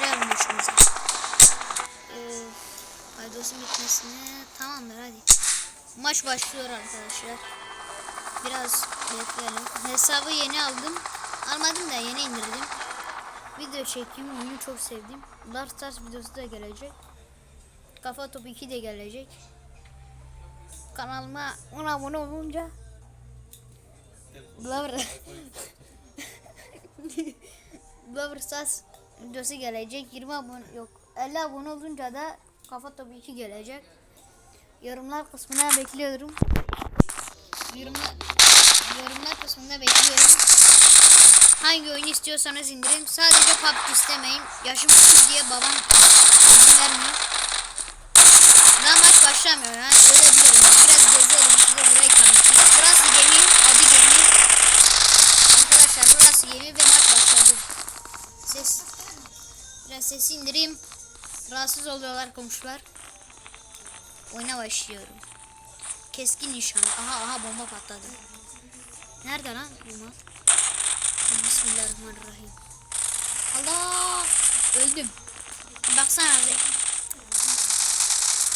başlayalım maçımıza. Of. Haydos'un bitmesine tamamdır hadi. Maç başlıyor arkadaşlar. Biraz bekleyelim. Hesabı yeni aldım. Almadım da yeni indirdim. Video çekeyim. Oyunu çok sevdim. Last Stars videosu da gelecek. Kafa Topu 2 de gelecek. Kanalıma 10 abone olunca Blower Blower Stars videosu gelecek. 20 abone yok. 50 abone olunca da Kafa Topu 2 gelecek. Yorumlar kısmına bekliyorum. Yorumlar, yorumlar kısmında bekliyorum. Hangi oyunu istiyorsanız indirin. Sadece PUBG istemeyin. Yaşım küçük diye babam izin vermiyor. Daha maç başlamıyor yani öyle bilirim. Biraz geziyorum size burayı tanıtayım. Burası gemi, adı gemi. Arkadaşlar burası gemi ve maç başladı. Ses, biraz sesi indireyim. Rahatsız oluyorlar komşular. Oyuna başlıyorum. Keskin nişan. Aha aha bomba patladı. Nerede lan bomba? Bismillahirrahmanirrahim. Allah! Öldüm. Baksana.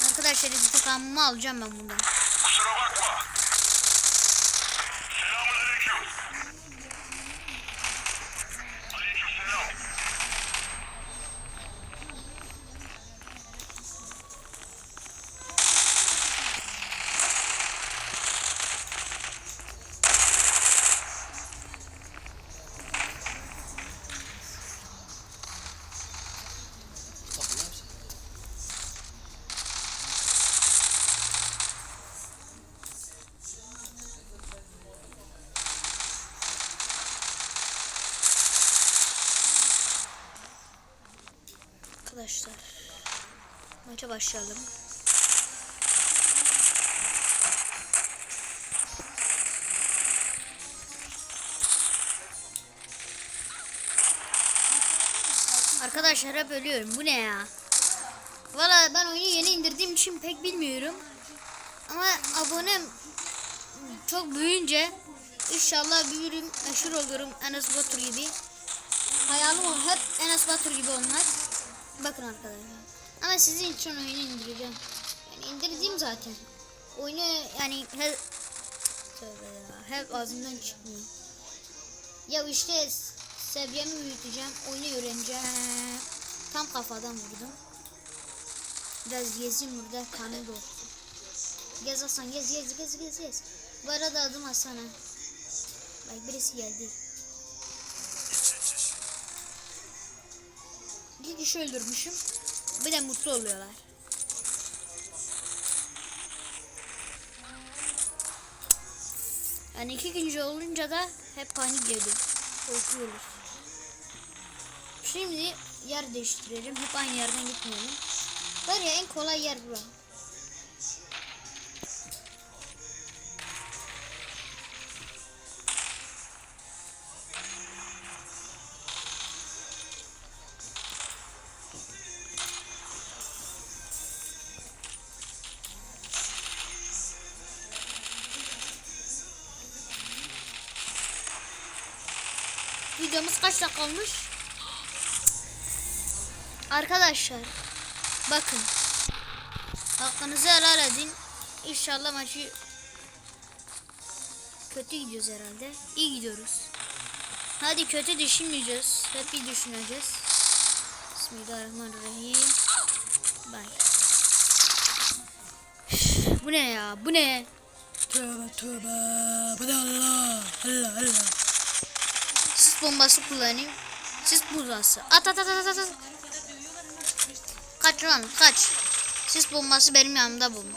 Arkadaşlar intikamımı alacağım ben bundan. Kusura bakma. Arkadaşlar maça başlayalım. Arkadaşlar hep ölüyorum. Bu ne ya? Valla ben oyunu yeni indirdiğim için pek bilmiyorum. Ama abonem çok büyüyünce inşallah büyürüm, meşhur olurum Enes Batur gibi. Hayalim o hep Enes Batur gibi olmak. Bakın arkadaşlar. Ama sizin için oyunu indireceğim. Yani indirdiğim zaten. Oyunu yani hep Tövbe ya. Hep ağzımdan çıkmıyor. Ya işte seviyemi büyüteceğim. Oyunu öğreneceğim. Tam kafadan vurdum. Biraz gezeyim burada kanı dolsun. Gez Hasan gez gez gez gez gez. Bu arada adım Hasan ha. Bak birisi geldi. Bir kişi öldürmüşüm. Bir de mutlu oluyorlar. Yani iki günce olunca da hep panik geliyor. Korkuyoruz. Şimdi yer değiştirelim. Hep aynı yerden gitmeyelim. Var ya en kolay yer bura. Videomuz kaç dakika olmuş? Arkadaşlar bakın hakkınızı helal edin. İnşallah maçı kötü gidiyoruz herhalde. İyi gidiyoruz. Hadi kötü düşünmeyeceğiz. Hep iyi düşüneceğiz. Bismillahirrahmanirrahim. Bye. Bu ne ya? Bu ne? Tövbe tövbe. Bu ne Allah? Allah Allah. Bombası kullanayım. Sis bombası. At at at at at. at. Kaç lan kaç. Sis bombası benim yanımda bulun.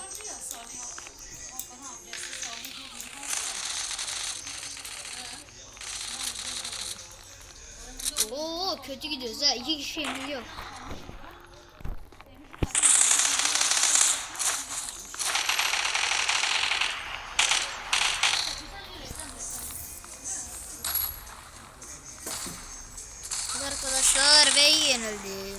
Oo kötü gidiyoruz ha. İki kişi yeniliyor. arkadaşlar ve yenildim.